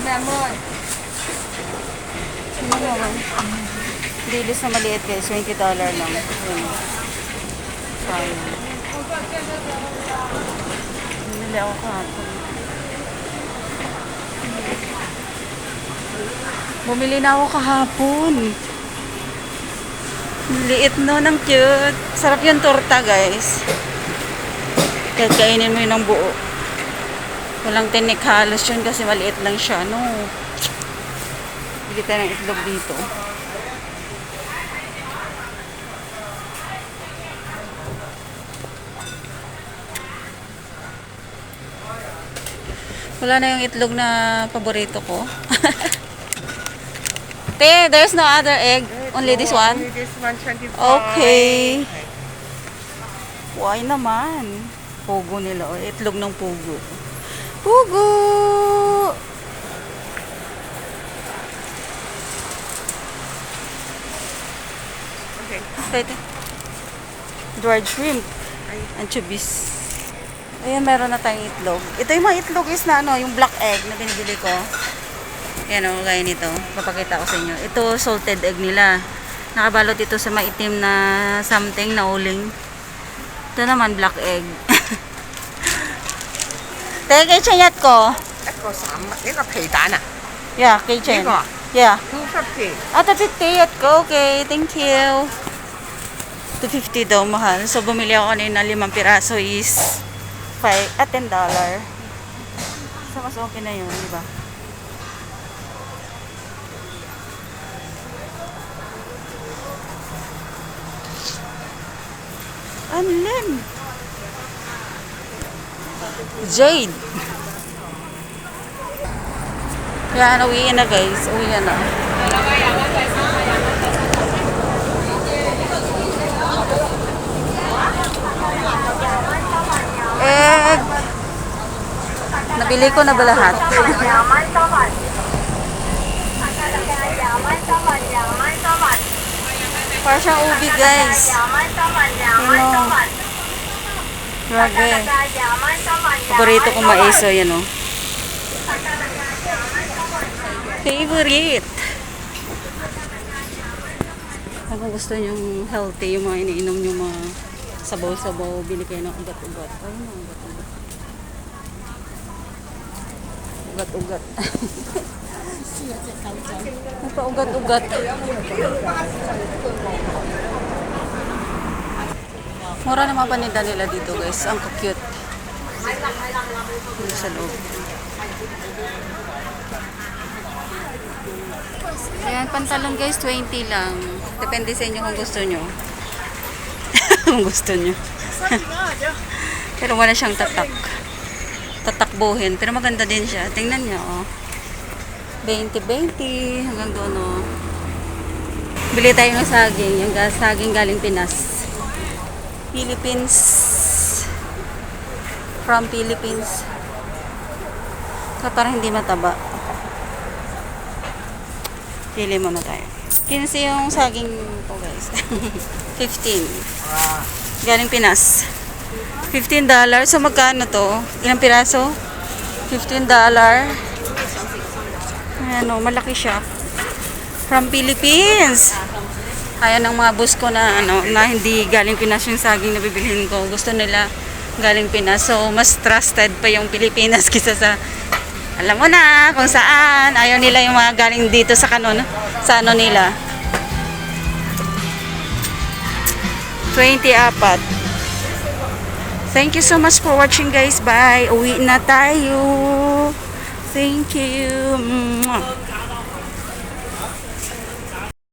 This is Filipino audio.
Ano naman? Dilis na maliit guys, 20 dollar lang. Yun. Bumili ako kahapon. Bumili na ako kahapon. Liit no, ng cute. Sarap yung torta guys. Kahit kainin mo yun ng buo. Walang tinik halos yun kasi maliit lang siya. No. Bili tayo ng itlog dito. Wala na yung itlog na paborito ko. Te, there's no other egg. Only this one? Only this one, 25. Okay. Why naman? Pugo nila. O, itlog ng pugo. Pugo! Okay. Pwede. Dried shrimp. Anchovies. Ayan, meron na tayong itlog. Ito yung mga itlog is na ano, yung black egg na binibili ko. Yan o, gaya nito. Papakita ko sa inyo. Ito, salted egg nila. Nakabalot ito sa maitim na something na uling. Ito naman, black egg. Teke, chayat ko. 一个三蚊，呢个皮蛋啊 Yeah, kay Chen. 呢个啊 Yeah. ，two fifty。 Ah, 250 at ko. Okay, thank you. 250 daw mahal. So, bumili ako kanina limang piraso is 5 at 10 dollar. So, mas okay na yun, di ba? Anlim. Jade. Kaya uwiin na guys. Uwiin na. Egg. Nabili ko na ba lahat? Para siyang ubi guys. Ano? Grabe. Paborito ko maiso yan oh. Favorite. Kung gusto nyo healthy, yung mga iniinom nyo mga sabaw-sabaw, bili kayo ng ugat-ugat. Ay, mga ugat-ugat. Ugat-ugat. Nagpa-ugat-ugat. Mura naman paninda nila dito guys. Ang cute. Dito sa loob. Ayan, pantalon guys, 20 lang. Depende sa inyo kung gusto nyo. kung gusto nyo. Pero wala siyang tatak. Tatakbuhin. Pero maganda din siya. Tingnan niyo, oh. 20-20 hanggang doon, oh. Bili tayo ng saging. Yung saging galing Pinas. Philippines. From Philippines. So, parang hindi mataba. Pili muna tayo. Kinasi yung saging ko, guys. 15. Galing Pinas. 15 dollar. So, magkano to? Ilang piraso? 15 dollar. Ayan o, malaki siya. From Philippines. Ayan ang mga bus ko na, ano, na hindi galing Pinas yung saging na bibilhin ko. Gusto nila galing Pinas. So, mas trusted pa yung Pilipinas kisa sa alam mo na kung saan. Ayaw nila yung mga galing dito sa kanon, sa ano nila. 24. Thank you so much for watching guys. Bye. Uwi na tayo. Thank you. Mwah.